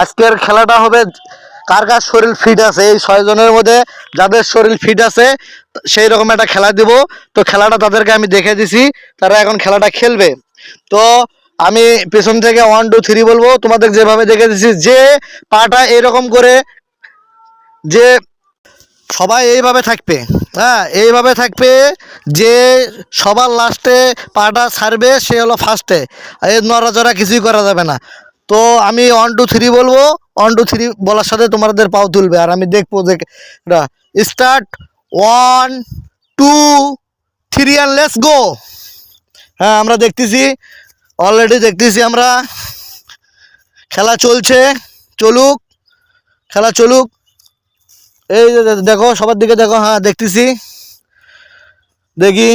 আজকের খেলাটা হবে কার কার শরীর ফিট আছে, এই ছয় জনের মধ্যে যাদের শরীর ফিট আছে, সেই রকম একটা খেলা দিব। তো খেলাটা তাদেরকে আমি দেখে দিছি, তারা এখন খেলাটা খেলবে। তো আমি পেছন থেকে ওয়ান টু থ্রি বলব, তোমাদের যেভাবে দেখে দিছি, যে পাটা এরকম করে, যে সবাই এইভাবে থাকবে হ্যাঁ এইভাবে থাকবে যে সবার লাস্টে পাটা ছাড়বে, সে হলো ফার্স্টে এই নড়াচড়া কিছুই করা যাবে না। তো আমি ওয়ান টু থ্রি বলব। ওয়ান টু থ্রি বলার সাথে তোমাদের পাও তুলবে। আর আমি দেখব যে start one two three and let's go হ্যাঁ আমরা দেখতেছি। অলরেডি দেখতেছি আমরা। খেলা চলছে। চলুক। খেলা চলুক। এই দেখো, সবার দিকে দেখো। হ্যাঁ দেখতেছি। দেখি।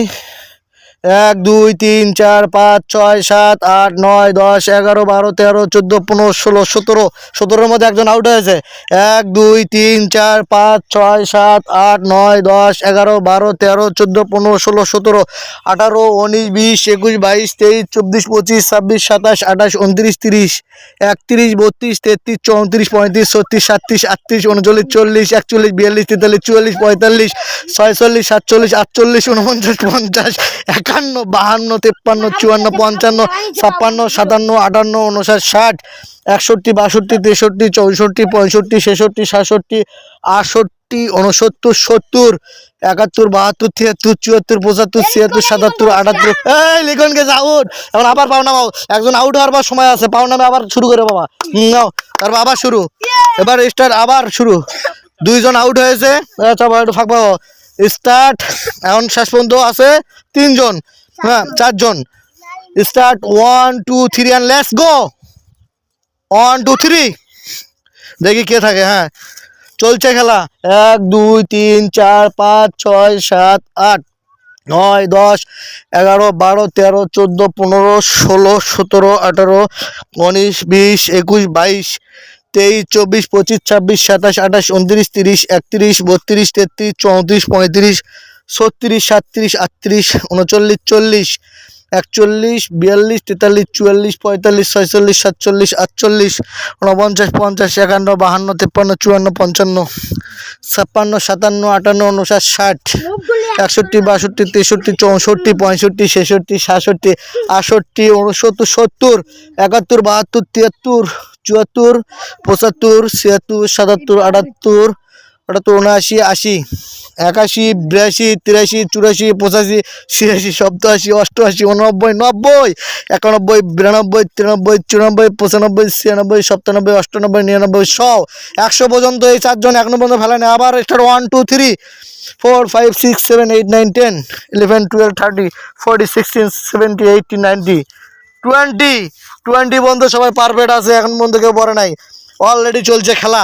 এক, দুই, তিন, চার, পাঁচ, ছয়, সাত, আট, নয়, দশ, এগারো, বারো, তেরো, চোদ্দ, পনেরো, ষোলো, সতেরো, সতেরোর মধ্যে একজন আউট হয়েছে। এক, দুই, তিন, চার, পাঁচ, ছয়, সাত, আট, নয়, দশ, এগারো, বারো, তেরো, চোদ্দ, পনেরো, ষোলো, সতেরো, আঠারো, উনিশ, বিশ, একুশ, বাইশ, তেইশ, চব্বিশ, পঁচিশ, ছাব্বিশ, সাতাশ, আঠাশ, উনত্রিশ, তিরিশ, একত্রিশ, বত্রিশ, তেত্রিশ, চৌত্রিশ, পঁয়ত্রিশ, ছত্রিশ, সাতত্রিশ, আটত্রিশ, উনচল্লিশ, চল্লিশ, একচল্লিশ, বিয়াল্লিশ, তেতাল্লিশ, চুয়াল্লিশ, পঁয়তাল্লিশ, ছয়চল্লিশ, সাতচল্লিশ, আটচল্লিশ উনপঞ্চাশ পঞ্চাশ একান্ন বাহান্ন তেপ্পান্ন চুয়ান্ন পঞ্চান্ন ছাপ্পান্ন সাতান্ন আটান্ন উনষাট ষাট একষট্টি বাষট্টি তেষট্টি চৌষট্টি পঁয়ষট্টি ছেষট্টি সাতষট্টি আটষট্টি উনসত্তর সত্তর একাত্তর বাহাত্তর তিয়াত্তর চুয়াত্তর পঁচাত্তর ছিয়াত্তর সাতাত্তর আটাত্তর। এই লিখন গেছে আউট এখন আবার পাওনা পাও একজন আউট হওয়ার পর সময় আছে। পাও নামে আবার শুরু করে বাবা। নাও। তারপর আবার শুরু। এবার স্টার্ট আবার শুরু। দুইজন আউট হয়েছে। একটু ফাঁক পাবো স্টার্ট, এখন শেষ পর্যন্ত আছে তিনজন হ্যাঁ চারজন। Start one two three and let's go one two three দেখি কে থাকে হ্যাঁ। চলছে খেলা। এক, দুই, তিন, চার, পাঁচ, ছয়, সাত, আট, নয়, দশ, এগারো, বারো, তেরো, চোদ্দ, পনেরো, ষোলো, সতেরো, আঠারো, উনিশ, বিশ, একুশ, বাইশ তেইশ, চব্বিশ, পঁচিশ, ছাব্বিশ, সাতাশ, আঠাশ, উনত্রিশ, তিরিশ, একত্রিশ, বত্রিশ, তেত্রিশ, চৌত্রিশ, পঁয়ত্রিশ, ছত্রিশ, সাতত্রিশ, আটত্রিশ, উনচল্লিশ, চল্লিশ, একচল্লিশ, বিয়াল্লিশ, তেতাল্লিশ, চুয়াল্লিশ, পঁয়তাল্লিশ, ছয়চল্লিশ, সাতচল্লিশ, আটচল্লিশ, উনপঞ্চাশ, পঞ্চাশ, একান্ন, বাহান্ন, তেপ্পান্ন, চুয়ান্ন, পঞ্চান্ন। ছাপ্পান্ন সাতান্ন আটান্ন উনষাট ষাট একষট্টি বাষট্টি তেষট্টি চৌষট্টি পঁয়ষট্টি ছেষট্টি সাতষট্টি আটষট্টি উনসত্তর সত্তর একাত্তর বাহাত্তর তিয়াত্তর চুয়াত্তর পঁচাত্তর ছিয়াত্তর সাতাত্তর আটাত্তর আটাত্তর উনআশি আশি। একাশি, বিরাশি, তিরাশি, চুরাশি, পঁচাশি, ছিয়াশি, সপ্তাশি, অষ্টআশি, উননব্বই, নব্বই, একানব্বই, বিরানব্বই, তিরানব্বই, চুরানব্বই, পঁচানব্বই, ছিয়ানব্বই, সপ্তানব্বই, অষ্টানব্বই, নিরানব্বই, সব একশো পর্যন্ত এই চারজন এখনও পর্যন্ত ফেলেনি। আবার start one two three four five six seven eight nine ten eleven twelve thirty forty sixteen seventy eighty ninety twenty twenty পর্যন্ত সবাই পারফেক্ট আছে, এখন পর্যন্ত কেউ পড়ে নাই। অলরেডি চলছে খেলা,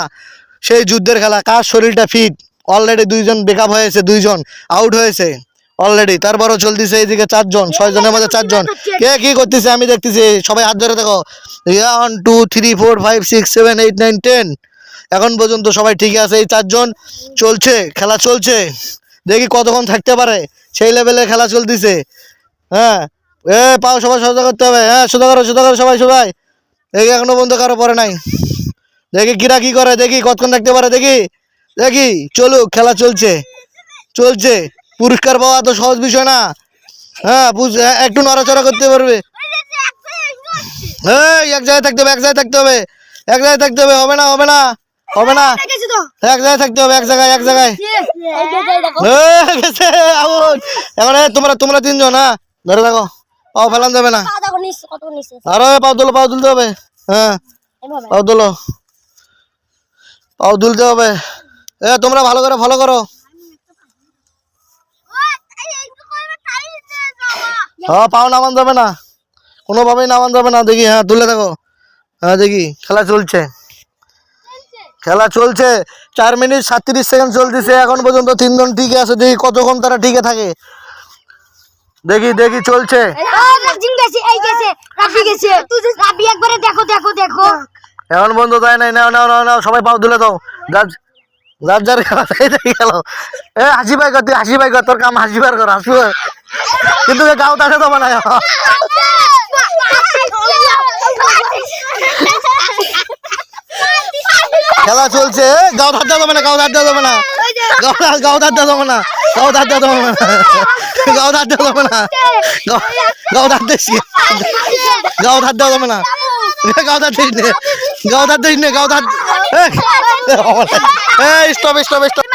সেই যুদ্ধের খেলা, কার শরীরটা ফিট অলরেডি দুইজন বেকআপ হয়েছে দুইজন আউট হয়েছে অলরেডি তারপরও চলতেছে এইদিকে চারজন ছয় জনের মধ্যে চারজন। কে কি করতেছে আমি দেখতেছি, সবাই হাত ধরে দেখো। One two three four five six seven eight nine ten এখন পর্যন্ত সবাই ঠিক আছে, এই চারজন চলছে, খেলা চলছে। দেখি কতক্ষণ থাকতে পারে, সেই লেভেলে খেলা চলতেছে। হ্যাঁ এ, পাও, সবাই সোজা করতে হবে। হ্যাঁ সোজা করো সোজা করো সবাই সবাই। দেখি এখনও পর্যন্ত কারও পরে নাই। দেখি কিরা কি করে, দেখি কতক্ষণ থাকতে পারে, দেখি। দেখি চলুক খেলা চলছে। চলছে। পুরস্কার পাওয়া তো সহজ বিষয় না। হ্যাঁ হ্যাঁ, একটু নড়াচড়া করতে পারবে। হ্যাঁ এক জায়গায় থাকতে হবে এক জায়গায় থাকতে হবে। এক জায়গায় থাকতে হবে হবে না হবে না হবে না। এক জায়গায় থাকতে হবে এক জায়গায় এক জায়গায়। এখন তোমরা তোমরা তিনজন হ্যাঁ? ধরে থাকো। পাও ফেলান যাবে না। আরও পাও তুলো পাও তুলতে হবে। হ্যাঁ পাও তুলো। পাও তুলতে হবে। তোমরা ভালো করে ফলো করো। হ্যাঁ পাও, নামান যাবে না। কোনোভাবেই নামান যাবে না। দেখি হ্যাঁ তুলে থাকো হ্যাঁ দেখি, খেলা চলছে। খেলা চলছে। চার মিনিট সাতত্রিশ সেকেন্ড চলতেছে। এখন পর্যন্ত তিনজন ঠিক আছে। দেখি কতক্ষণ তারা ঠিকই থাকে। দেখি দেখি, চলছে। দেখো দেখো দেখো এখন বন্ধ তাই নাই। নাও নাও নাও সবাই পাও তুলে দাও। যার যার গেল এ হাসি পাই কর তুই হাসি পাই কর তোর কাম হাসি বার কর হাসি। কিন্তু গাও তাকে তো বানায় খেলা চলছে গাও ধার দেওয়া যাবে না গাও ধার দেওয়া যাবে না গাও ধার দেওয়া যাবে না গাও ধার দেওয়া যাবে না গাও ধার দেওয়া যাবে না গাও ধার দিস গাও ধার দেওয়া যাবে না গাও ধার দিস গাও ধার দিস নে গাও ধার স্টপ স্টপ স্টপ